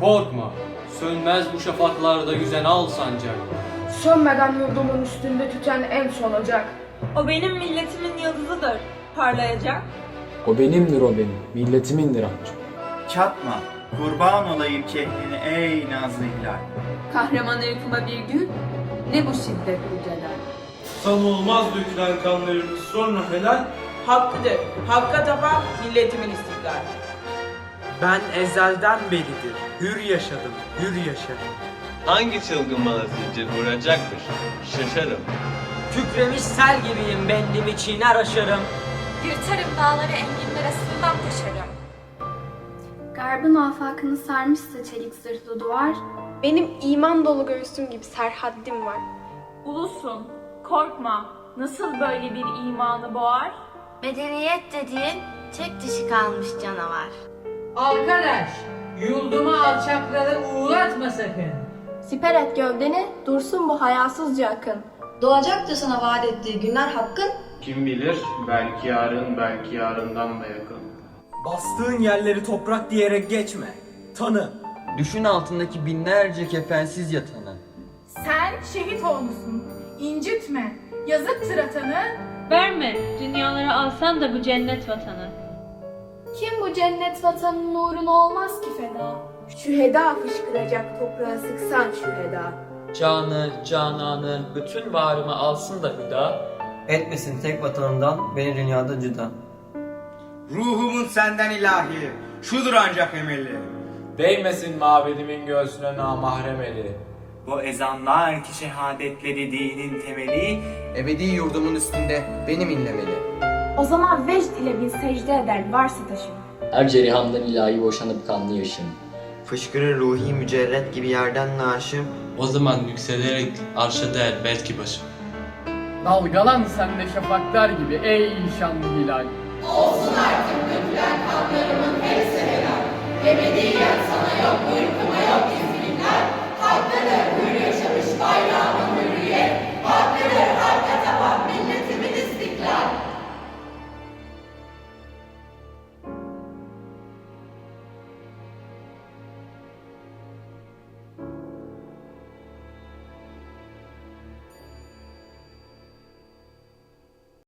Korkma, sönmez bu şafaklarda yüzen al sancak. Sönmeden yurdumun üstünde tüten en son ocak. O benim milletimin yıldızıdır, parlayacak. O benimdir o benim, milletimindir ancak. Çatma, kurban olayım kehrine ey nazlı hilal. Kahraman uykuma bir gün ne bu şiddet bu celal. Sanılmaz dökülen kanlarımız sonra helal. Hakkıdır. Hakka tapan milletimin istiklal. Ben ezelden beridir hür yaşadım, hür yaşarım. Hangi çılgın bana zincir vuracakmış? Şaşarım. Kükremiş sel gibiyim bendimi çiğner aşarım. Yırtarım dağları enginler arasından taşarım. Garbın afakını sarmışsa çelik zırhlı duvar, Benim iman dolu göğsüm gibi serhaddim var. Ulusun, korkma, nasıl böyle bir imanı boğar? Medeniyet dediğin tek dişi kalmış canavar. Arkadaş, yurduma alçakları uğratma sakın. Siper et gövdeni, dursun bu hayasızca akın. Doğacaktır sana vaat ettiği günler hakkın. Kim bilir belki yarın belki yarından da yakın. Bastığın yerleri toprak diyerek geçme. Tanı. Düşün altındaki binlerce kefensiz yatanı. Sen şehit olmuşsun. İncitme. Yazıktır atanı. Verme, dünyaları alsan da bu cennet vatanı. Kim bu cennet vatanının uğruna olmaz ki feda? Şüheda fışkıracak toprağa sıksan şüheda. Canı, cananı, bütün varımı alsın da hüda. Etmesin tek vatanından beni dünyada cüda. Ruhumun senden ilahi, şudur ancak emelli. Değmesin mabedimin göğsüne namahrem eli. Bu ezanlar ki şehadetleri dinin temeli, Ebedi yurdumun üstünde benim inlemeli. O zaman vecd ile bir secde eder varsa taşın. Her cerihamdan ilahi boşanıp kanlı yaşım. Fışkırır ruhi mücerret gibi yerden naşım. O zaman yükselerek arşa değer belki başım. Dalgalan sen de şafaklar gibi ey şanlı hilal. Ebediyen sana yok, uykuma yok